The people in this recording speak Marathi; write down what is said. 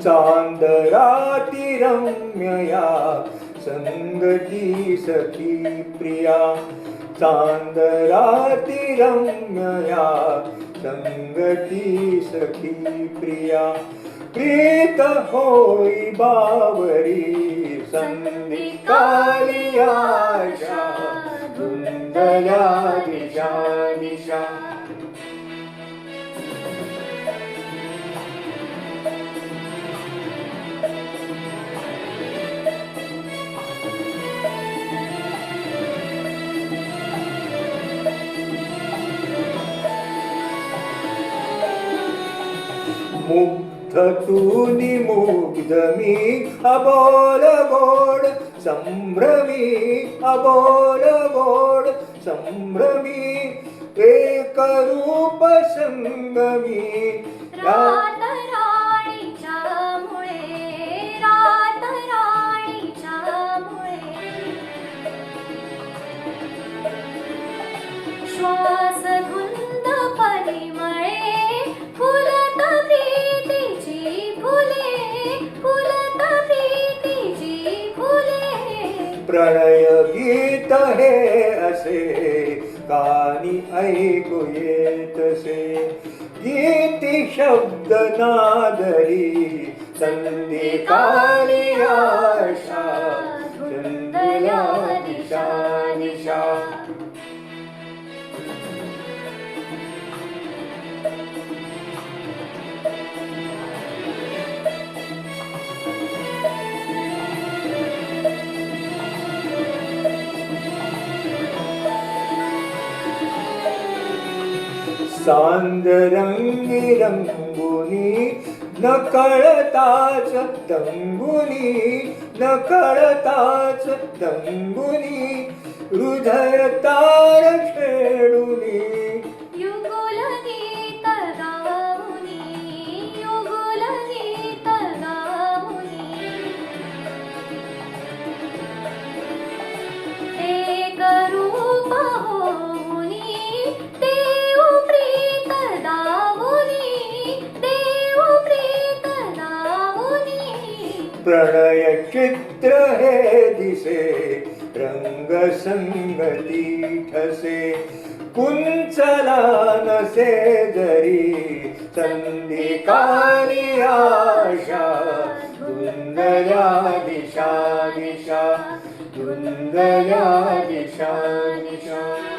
चांदराती रम्यया संगती सखी प्रिया। चांदराती रम्यया संगती सखी प्रिया। प्रीत होई बावरी संधी कालियाशा धुंदल्या दिशा दिशा मुग्ध मी अबोल गोड संभ्रमी अबोल गोड संभ्रमी एक रूप संगमी। रात राणीच्या मुळे रात राणीच्या मुळे श्वास प्रणय गीत हे असे कानी ऐकू येतसे गीती शब्द नादरी संधी काली सांदरंगी रंगुनी न कळताच तंगुनी न कळताच तंगुनी हृदय तार खेळुनी प्रणय चित्र हे दिसे रंग संगती ठसे कुंचला नसे जरी संधी काली आशा धुंदल्या दिशा दिशा धुंदल्या दिशा दिशा